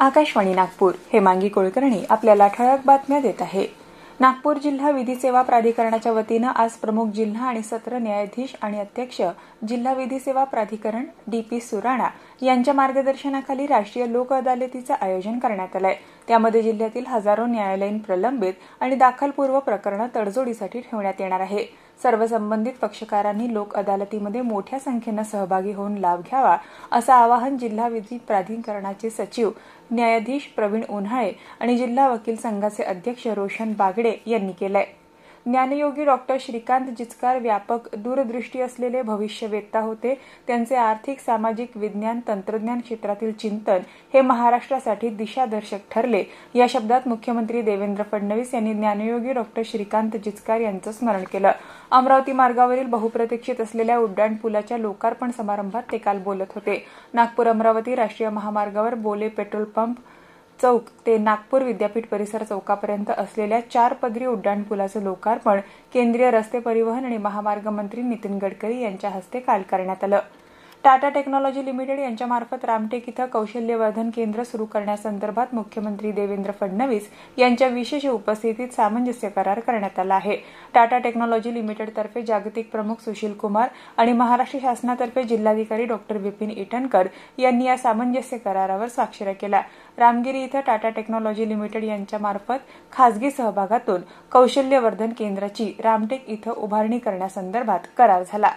आकाशवाणी नागपूर. हेमांगी कुलकर्णी आपल्याला ठळक बातम्या देत आहे. नागपूर जिल्हा विधी सेवा प्राधिकरणाच्या वतीनं आज प्रमुख जिल्हा आणि सत्र न्यायाधीश आणि अध्यक्ष जिल्हा विधी सेवा प्राधिकरण डी पी सुराणा यांच्या मार्गदर्शनाखाली राष्ट्रीय लोक अदालतीचं आयोजन करण्यात आलंय. त्यामध्ये जिल्ह्यातील हजारो न्यायालयीन प्रलंबित आणि दाखलपूर्व प्रकरणं तडजोडीसाठी ठेवण्यात येणार आहे. सर्व संबंधित पक्षकारांनी लोक अदालतीमध्ये मोठ्या संख्येनं सहभागी होऊन लाभ घ्यावा असं आवाहन जिल्हा विधी प्राधिकरणाचे सचिव न्यायाधीश प्रवीण उन्हाळे आणि जिल्हा वकील संघाचे अध्यक्ष रोशन बागडे यांनी केलं आहे ज्ञानयोगी डॉक्टर श्रीकांत जिचकार व्यापक दूरदृष्टी असलेले भविष्यवेत्ता होते. त्यांचे आर्थिक सामाजिक विज्ञान तंत्रज्ञान क्षेत्रातील चिंतन हे महाराष्ट्रासाठी दिशादर्शक ठरले. या शब्दात मुख्यमंत्री देवेंद्र फडणवीस यांनी ज्ञानयोगी डॉक्टर श्रीकांत जिचकार यांचं स्मरण केलं. अमरावती मार्गावरील बहुप्रतीक्षित असलेल्या उड्डाणपुलाच्या लोकार्पण समारंभात ते काल बोलत होते. नागपूर अमरावती राष्ट्रीय महामार्गावर बोले पेट्रोल पंप चौक ते नागपूर विद्यापीठ परिसर चौकापर्यंत असलेल्या चार पदरी उड्डाणपुलाचं लोकार्पण केंद्रीय रस्ते परिवहन आणि महामार्ग मंत्री नितीन गडकरी यांच्या हस्ते काल करण्यात आलं. टाटा टेक्नॉलॉजी लिमिटेड यांच्यामार्फत रामटेक इथं कौशल्यवर्धन केंद्र सुरू करण्यासंदर्भात मुख्यमंत्री देवेंद्र फडणवीस यांच्या विशेष उपस्थितीत सामंजस्य करार करण्यात आला आहे. टाटा टेक्नॉलॉजी लिमिटेडतर्फे जागतिक प्रमुख सुशील कुमार आणि महाराष्ट्र शासनातर्फे जिल्हाधिकारी डॉक्टर विपिन इटनकर यांनी या सामंजस्य करारावर स्वाक्षऱ्या केल्या. रामगिरी इथं टाटा टेक्नॉलॉजी लिमिटेड यांच्यामार्फत खासगी सहभागातून कौशल्यवर्धन केंद्राची रामटेक इथं उभारणी करण्यासंदर्भात करार झाला.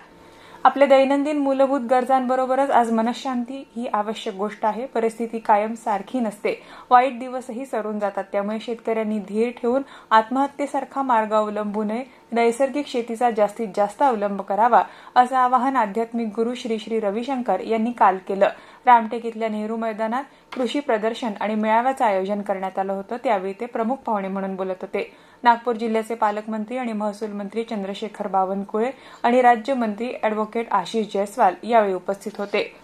आपल्या दैनंदिन मूलभूत गरजांबरोबरच आज मनशांती ही आवश्यक गोष्ट आहे. परिस्थिती कायम सारखी नसते. वाईट दिवसही सरून जातात. त्यामुळे शेतकऱ्यांनी धीर ठेवून आत्महत्येसारखा मार्ग अवलंबू नये. नैसर्गिक शेतीचा जास्तीत जास्त अवलंब करावा असं आवाहन आध्यात्मिक गुरु श्री श्री रविशंकर यांनी काल केलं. रामटेक इथल्या नेहरू मैदानात कृषी प्रदर्शन आणि मेळाव्याचं आयोजन करण्यात आलं होतं. त्यावेळी ते प्रमुख पाहुणे म्हणून बोलत होते. नागपूर जिल्ह्याचे पालकमंत्री आणि महसूल मंत्री चंद्रशेखर बावनकुळे आणि राज्यमंत्री अॅडव्होकेट आशिष जयस्वाल यावेळी उपस्थित होते.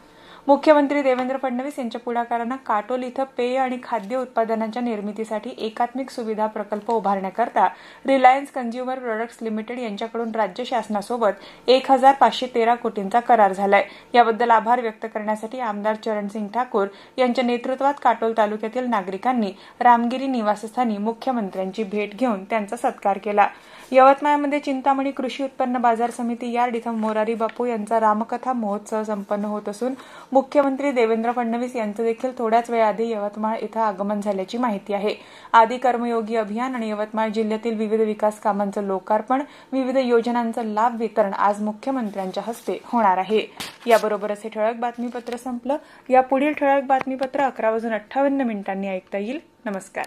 मुख्यमंत्री देवेंद्र फडणवीस यांच्या पुढाकारानं काटोल इथं पेय आणि खाद्य उत्पादनांच्या निर्मितीसाठी एकात्मिक सुविधा प्रकल्प उभारण्याकरता रिलायन्स कन्झ्युमर प्रोडक्ट्स लिमिटेड यांच्याकडून राज्य शासनासोबत एक हजार पाचशे तेरा कोटींचा करार झालाय. याबद्दल आभार व्यक्त करण्यासाठी आमदार चरणसिंग ठाकूर यांच्या नेतृत्वात काटोल तालुक्यातील नागरिकांनी रामगिरी निवासस्थानी मुख्यमंत्र्यांची भेट घेऊन त्यांचा सत्कार केला. यवतमाळमध्ये चिंतामणी कृषी उत्पन्न बाजार समिती यार्ड इथं मोरारी बापू यांचा रामकथा महोत्सव संपन्न होत असून मुख्यमंत्री देवेंद्र फडणवीस यांचं देखील थोड्याच वेळाआधी यवतमाळ इथं आगमन झाल्याची माहिती आहे. आदी कर्मयोगी अभियान आणि यवतमाळ जिल्ह्यातील विविध विकास कामांचं लोकार्पण विविध योजनांचं लाभ वितरण आज मुख्यमंत्र्यांच्या हस्ते होणार आहे. याबरोबरच हे ठळक बातमीपत्र संपलं. या पुढील ठळक बातमीपत्र अकरा वाजून अठ्ठावन्न मिनिटांनी ऐकता येईल. नमस्कार.